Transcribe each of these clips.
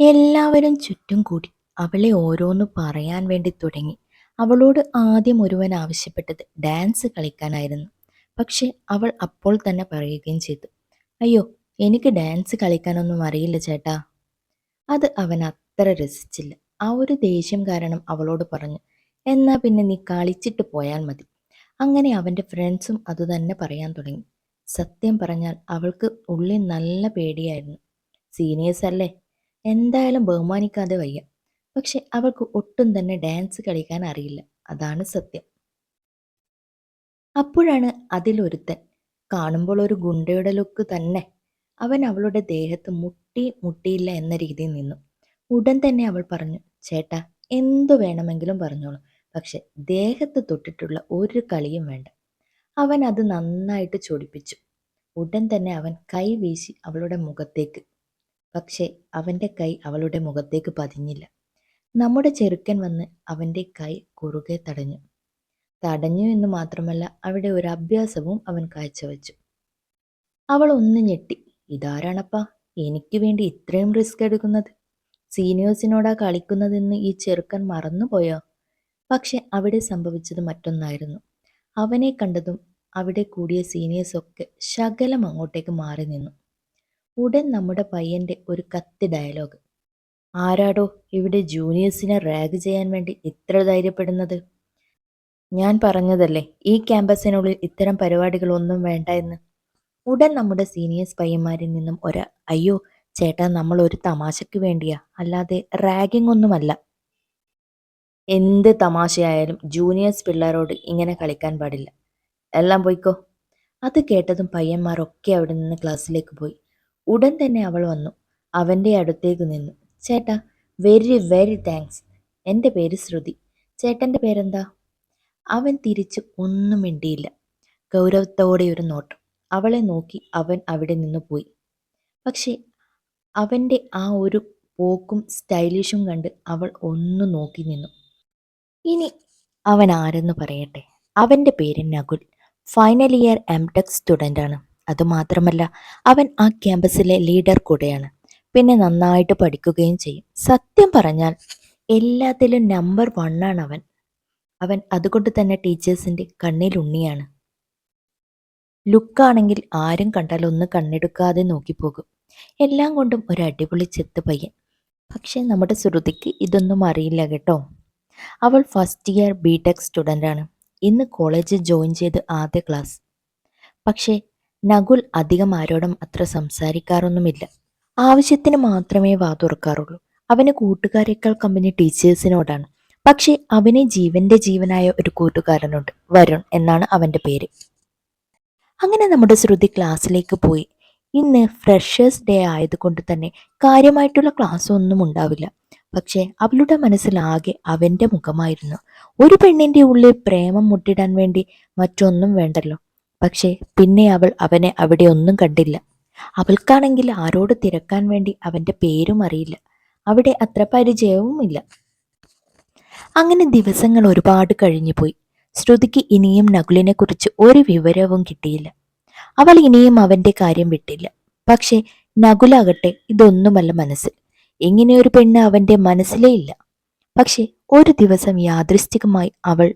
എല്ലാവരും ചുറ്റും കൂടി അവളെ ഓരോന്ന് പറയാൻ വേണ്ടി തുടങ്ങി. അവളോട് ആദ്യം ഒരുവൻ ആവശ്യപ്പെട്ടത് ഡാൻസ് കളിക്കാനായിരുന്നു. പക്ഷെ അവൾ അപ്പോൾ തന്നെ പറയുകയും ചെയ്തു. അയ്യോ എനിക്ക് ഡാൻസ് കളിക്കാനൊന്നും അറിയില്ല ചേട്ടാ. അത് അവൻ അത്ര രസിച്ചില്ല. ആ ഒരു ദേഷ്യം കാരണം അവളോട് പറഞ്ഞു എന്നാ പിന്നെ നീ കളിച്ചിട്ട് പോയാൽ മതി. അങ്ങനെ അവന്റെ ഫ്രണ്ട്സും അതുതന്നെ പറയാൻ തുടങ്ങി. സത്യം പറഞ്ഞാൽ അവൾക്ക് ഉള്ളിൽ നല്ല പേടിയായിരുന്നു. സീനിയേഴ്സ് അല്ലേ? എന്തായാലും ബഹുമാനിക്കാതെ വയ്യ. പക്ഷെ അവൾക്ക് ഒട്ടും തന്നെ ഡാൻസ് കളിക്കാൻ അറിയില്ല. അതാണ് സത്യം. അപ്പോഴാണ് അതിലൊരുത്തൻ കാണുമ്പോൾ ഒരു ഗുണ്ടയുടെ ലുക്ക് തന്നെ അവൻ അവളുടെ ദേഹത്ത് മുട്ടി മുട്ടിയില്ല എന്ന രീതിയിൽ നിന്നു. ഉടൻ തന്നെ അവൾ പറഞ്ഞു ചേട്ടാ എന്തു വേണമെങ്കിലും പറഞ്ഞോളൂ. പക്ഷെ ദേഹത്ത് തൊട്ടിട്ടുള്ള ഒരു കളിയും വേണ്ട. അവൻ അത് നന്നായിട്ട് ചൊടിപ്പിച്ചു. ഉടൻ തന്നെ അവൻ കൈ വീശി അവളുടെ മുഖത്തേക്ക് പക്ഷേ അവന്റെ കൈ അവളുടെ മുഖത്തേക്ക് പതിഞ്ഞില്ല. നമ്മുടെ ചെറുക്കൻ വന്ന് അവന്റെ കൈ കുറുകെ തടഞ്ഞു. തടഞ്ഞു എന്ന് മാത്രമല്ല അവിടെ ഒരു അഭ്യാസവും അവൻ കാഴ്ചവെച്ചു. അവൾ ഒന്ന് ഞെട്ടി. ഇതാരാണപ്പാ? എനിക്ക് വേണ്ടി ഇത്രയും റിസ്ക് എടുക്കുന്നത്? സീനിയേഴ്സിനോടാ കളിക്കുന്നതെന്ന് ഈ ചെറുക്കൻ മറന്നുപോയോ? പക്ഷെ അവിടെ സംഭവിച്ചത് മറ്റൊന്നായിരുന്നു. അവനെ കണ്ടതും അവിടെ കൂടിയ സീനിയേഴ്സൊക്കെ ശകലം അങ്ങോട്ടേക്ക് മാറി നിന്നു. ഉടൻ നമ്മുടെ പയ്യന്റെ ഒരു കത്തി ഡയലോഗ് ആരാടോ ഇവിടെ ജൂനിയേഴ്സിനെ റാഗ് ചെയ്യാൻ വേണ്ടി ഇത്ര ധൈര്യപ്പെടുന്നത്? ഞാൻ പറഞ്ഞതല്ലേ ഈ ക്യാമ്പസിനുള്ളിൽ ഇത്തരം പരിപാടികളൊന്നും വേണ്ട എന്ന്. ഉടൻ നമ്മുടെ സീനിയേഴ്സ് പയ്യന്മാരിൽ നിന്നും ഒരു അയ്യോ ചേട്ടാ നമ്മൾ ഒരു തമാശയ്ക്ക് വേണ്ടിയാ അല്ലാതെ റാഗിംഗ് ഒന്നുമല്ല. എന്ത് തമാശയായാലും ജൂനിയേഴ്സ് പിള്ളേരോട് ഇങ്ങനെ കളിക്കാൻ പാടില്ല. എല്ലാം പോയിക്കോ. അത് കേട്ടതും പയ്യന്മാരൊക്കെ അവിടെ നിന്ന് ക്ലാസ്സിലേക്ക് പോയി. ഉടൻ തന്നെ അവൾ വന്നു. അവന്റെ അടുത്തേക്ക് നിന്നു. ചേട്ടാ വെരി വെരി താങ്ക്സ്. എന്റെ പേര് ശ്രുതി. ചേട്ടന്റെ പേരെന്താ? അവൻ തിരിച്ച് ഒന്നും മിണ്ടിയില്ല. ഗൗരവത്തോടെ ഒരു നോട്ടം. അവളെ നോക്കി അവൻ അവിടെ നിന്ന് പോയി. പക്ഷേ അവന്റെ ആ ഒരു പോക്കും സ്റ്റൈലിഷും കണ്ട് അവൾ ഒന്ന് നോക്കി നിന്നു. ഇനി അവൻ ആരെന്ന് പറയട്ടെ? അവന്റെ പേര് Nakul. Final year M tech സ്റ്റുഡന്റാണ് അതുമാത്രമല്ല അവൻ ആ ക്യാമ്പസിലെ ലീഡർ കൂടെയാണ്. പിന്നെ നന്നായിട്ട് പഠിക്കുകയും ചെയ്യും. സത്യം പറഞ്ഞാൽ എല്ലാത്തിലും നമ്പർ വണ്ണാണ് അവൻ. അവൻ അതുകൊണ്ട് തന്നെ ടീച്ചേഴ്സിന്റെ കണ്ണിലുണ്ണിയാണ് ലുക്കാണെങ്കിൽ ആരും കണ്ടാൽ ഒന്ന് കണ്ണെടുക്കാതെ നോക്കിപ്പോകും. എല്ലാം കൊണ്ടും ഒരു അടിപൊളി ചെത്ത് പയ്യൻ. പക്ഷേ നമ്മുടെ ശ്രുതിക്ക് ഇതൊന്നും അറിയില്ല കേട്ടോ. അവൾ ഫസ്റ്റ് ഇയർ ബി ടെക് സ്റ്റുഡന്റാണ്. ഇന്ന് കോളേജിൽ ജോയിൻ ചെയ്ത് ആദ്യ ക്ലാസ്. പക്ഷേ നകുൽ അധികം ആരോടും അത്ര സംസാരിക്കാറൊന്നുമില്ല. ആവശ്യത്തിന് മാത്രമേ വാ തുറക്കാറുള്ളൂ. അവന് കൂട്ടുകാരേക്കാൾ കമ്പനി ടീച്ചേഴ്സിനോടാണ് പക്ഷേ അവന് ജീവന്റെ ജീവനായ ഒരു കൂട്ടുകാരനുണ്ട്. വരുൺ എന്നാണ് അവന്റെ പേര്. അങ്ങനെ നമ്മുടെ ശ്രുതി ക്ലാസ്സിലേക്ക് പോയി. ഇന്ന് ഫ്രഷേഴ്സ് ഡേ ആയതുകൊണ്ട് തന്നെ കാര്യമായിട്ടുള്ള ക്ലാസ് ഒന്നും ഉണ്ടാവില്ല. പക്ഷേ അവളുടെ മനസ്സിലാകെ അവന്റെ മുഖമായിരുന്നു. ഒരു പെണ്ണിന്റെ ഉള്ളിൽ പ്രേമം മുട്ടിടാൻ വേണ്ടി മറ്റൊന്നും വേണ്ടല്ലോ. പക്ഷേ പിന്നെ അവൾ അവനെ അവിടെ ഒന്നും കണ്ടില്ല. അവൾക്കാണെങ്കിൽ ആരോട് തിരക്കാൻ വേണ്ടി അവന്റെ പേരും അറിയില്ല. അവിടെ അത്ര പരിചയവുമില്ല അങ്ങനെ ദിവസങ്ങൾ ഒരുപാട് കഴിഞ്ഞുപോയി ശ്രുതിക്ക് ഇനിയും നകുലിനെ കുറിച്ച് ഒരു വിവരവും കിട്ടിയില്ല. അവൾ ഇനിയും അവന്റെ കാര്യം വിട്ടില്ല. പക്ഷേ നകുലാകട്ടെ ഇതൊന്നുമല്ല മനസ്സിൽ. ഇങ്ങനെ ഒരു പെണ്ണ് അവന്റെ മനസ്സിലേ ഇല്ല. പക്ഷെ ഒരു ദിവസം യാദൃശ്ചികമായി അവൾ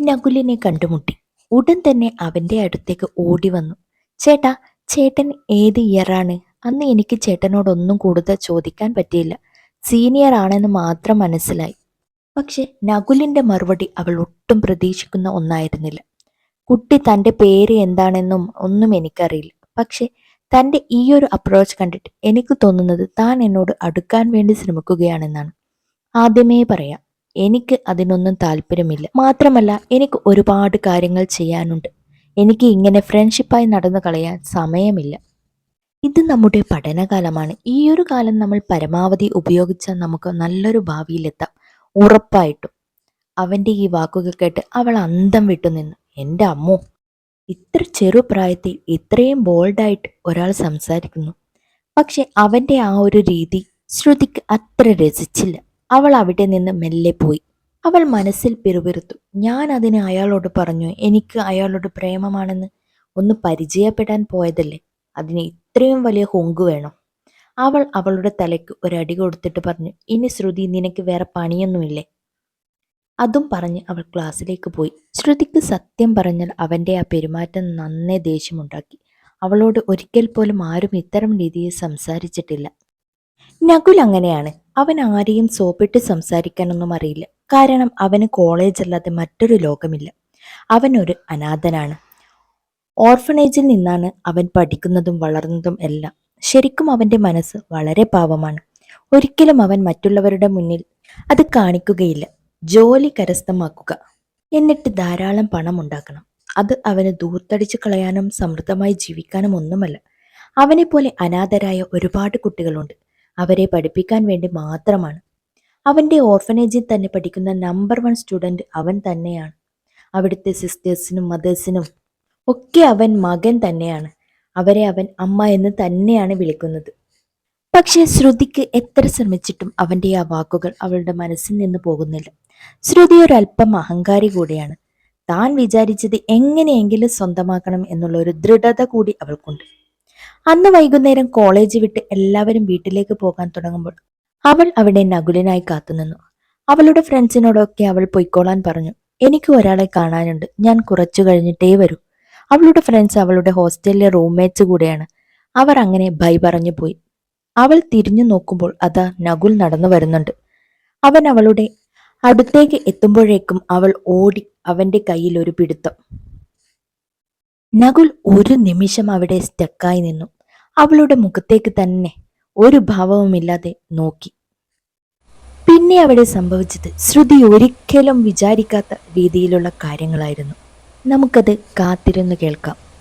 നകുലിനെ കണ്ടുമുട്ടി. ഉടൻ തന്നെ അവന്റെ അടുത്തേക്ക് ഓടി വന്നു. ചേട്ടാ ചേട്ടൻ ഏത് ഇയറാണ് അന്ന് എനിക്ക് ചേട്ടനോടൊന്നും കൂടുതൽ ചോദിക്കാൻ പറ്റിയില്ല. സീനിയർ ആണെന്ന് മാത്രം മനസ്സിലായി. പക്ഷെ നകുലിന്റെ മറുപടി അവൾ ഒട്ടും പ്രതീക്ഷിക്കുന്ന ഒന്നായിരുന്നില്ല. കുട്ടി തന്റെ പേര് എന്താണെന്നും ഒന്നും എനിക്കറിയില്ല. പക്ഷെ തന്റെ ഈ ഒരു അപ്രോച്ച് കണ്ടിട്ട് എനിക്ക് തോന്നുന്നത് താൻ എന്നോട് അടുക്കാൻ വേണ്ടി ശ്രമിക്കുകയാണെന്നാണ്. ആദ്യമേ പറയാം. എനിക്ക് അതിനൊന്നും താല്പര്യമില്ല. മാത്രമല്ല എനിക്ക് ഒരുപാട് കാര്യങ്ങൾ ചെയ്യാനുണ്ട്. എനിക്ക് ഇങ്ങനെ ഫ്രണ്ട്ഷിപ്പായി നടന്നു കളയാൻ സമയമില്ല. ഇത് നമ്മുടെ പഠനകാലമാണ്. ഈ ഒരു കാലം നമ്മൾ പരമാവധി ഉപയോഗിച്ചാൽ നമുക്ക് നല്ലൊരു ഭാവിയിലെത്താം. ഉറപ്പായിട്ടും. അവന്റെ ഈ വാക്കുകൾ കേട്ട് അവൾ അന്തം വിട്ടുനിന്നു എന്റെ അമ്മോ ഇത്ര ചെറുപ്രായത്തിൽ ഇത്രയും ബോൾഡായിട്ട് ഒരാൾ സംസാരിക്കുന്നു. പക്ഷെ അവന്റെ ആ ഒരു രീതി ശ്രുതിക്ക് അത്ര രസിച്ചില്ല. അവൾ അവിടെ നിന്ന് മെല്ലെ പോയി. അവൾ മനസ്സിൽ പിറുപിറുത്തു. ഞാൻ അതിന് അയാളോട് പറഞ്ഞു എനിക്ക് അയാളോട് പ്രേമമാണെന്ന്. ഒന്ന് പരിചയപ്പെടാൻ പോയതല്ലേ? അതിന് ഇത്രയും വലിയ ഹൊങ്ക് വേണം. അവൾ അവളുടെ തലയ്ക്ക് ഒരടി കൊടുത്തിട്ട് പറഞ്ഞു ഇനി ശ്രുതി നിനക്ക് വേറെ പണിയൊന്നുമില്ലേ? അതും പറഞ്ഞ് അവൾ ക്ലാസ്സിലേക്ക് പോയി. ശ്രുതിക്ക് സത്യം പറഞ്ഞാൽ അവന്റെ ആ പെരുമാറ്റം നന്നേ ദേഷ്യമുണ്ടാക്കി. അവളോട് ഒരിക്കൽ പോലും ആരും ഇത്തരം രീതിയിൽ സംസാരിച്ചിട്ടില്ല. നകുൽ അങ്ങനെയാണ്. അവൻ ആരെയും സോപ്പിട്ട് സംസാരിക്കാനൊന്നും അറിയില്ല. കാരണം അവന് കോളേജ് അല്ലാതെ മറ്റൊരു ലോകമില്ല. അവൻ ഒരു അനാഥനാണ്. ഓർഫനേജിൽ നിന്നാണ് അവൻ പഠിക്കുന്നതും വളർന്നതും എല്ലാം. ശരിക്കും അവന്റെ മനസ്സ് വളരെ പാവമാണ്. ഒരിക്കലും അവൻ മറ്റുള്ളവരുടെ മുന്നിൽ അത് കാണിക്കുകയില്ല. ജോലി കരസ്ഥമാക്കുക. എന്നിട്ട് ധാരാളം പണം ഉണ്ടാക്കണം. അത് അവന് ദൂർത്തടിച്ചു കളയാനും സമൃദ്ധമായി ജീവിക്കാനും ഒന്നുമല്ല. അവനെപ്പോലെ അനാഥരായ ഒരുപാട് കുട്ടികളുണ്ട്. അവരെ പഠിപ്പിക്കാൻ വേണ്ടി മാത്രമാണ്. അവന്റെ ഓർഫനേജിൽ തന്നെ പഠിക്കുന്ന നമ്പർ വൺ സ്റ്റുഡന്റ് അവൻ തന്നെയാണ്. അവിടുത്തെ സിസ്റ്റേഴ്സിനും മദേഴ്സിനും ഒക്കെ അവൻ മകൻ തന്നെയാണ്. അവരെ അവൻ അമ്മ എന്ന് തന്നെയാണ് വിളിക്കുന്നത്. പക്ഷേ ശ്രുതിക്ക് എത്ര ശ്രമിച്ചിട്ടും അവന്റെ ആ വാക്കുകൾ അവളുടെ മനസ്സിൽ നിന്ന് പോകുന്നില്ല. ശ്രുതി ഒരല്പം അഹങ്കാരി കൂടിയാണ്. താൻ വിചാരിച്ചത് എങ്ങനെയെങ്കിലും സ്വന്തമാക്കണം എന്നുള്ള ഒരു ദൃഢത കൂടി അവൾക്കുണ്ട്. അന്ന് വൈകുന്നേരം കോളേജ് വിട്ട് എല്ലാവരും വീട്ടിലേക്ക് പോകാൻ തുടങ്ങുമ്പോൾ അവൾ അവിടെ നകുലിനായി കാത്തുനിന്നു അവളുടെ ഫ്രണ്ട്സിനോടൊക്കെ അവൾ പൊയ്ക്കോളാൻ പറഞ്ഞു. എനിക്ക് ഒരാളെ കാണാനുണ്ട്. ഞാൻ കുറച്ചു കഴിഞ്ഞിട്ടേ വരൂ. അവളുടെ ഫ്രണ്ട്സ് അവളുടെ ഹോസ്റ്റലിലെ റൂംമേറ്റ്സ് കൂടെയാണ്. അവർ അങ്ങനെ ഭയ പറഞ്ഞു പോയി. അവൾ തിരിഞ്ഞു നോക്കുമ്പോൾ അതാ നകുൽ നടന്നു വരുന്നുണ്ട്. അവൻ അവളുടെ അടുത്തേക്ക് എത്തുമ്പോഴേക്കും അവൾ ഓടി അവന്റെ കയ്യിൽ ഒരു പിടുത്തം. നകുൽ ഒരു നിമിഷം അവിടെ സ്റ്റക്കായി നിന്നു. അവളുടെ മുഖത്തേക്ക് തന്നെ ഒരു ഭാവവുമില്ലാതെ നോക്കി. പിന്നെ അവിടെ സംഭവിച്ചത് ശ്രുതി ഒരിക്കലും വിചാരിക്കാത്ത രീതിയിലുള്ള കാര്യങ്ങളായിരുന്നു. നമുക്കത് കാത്തിരുന്ന് കേൾക്കാം.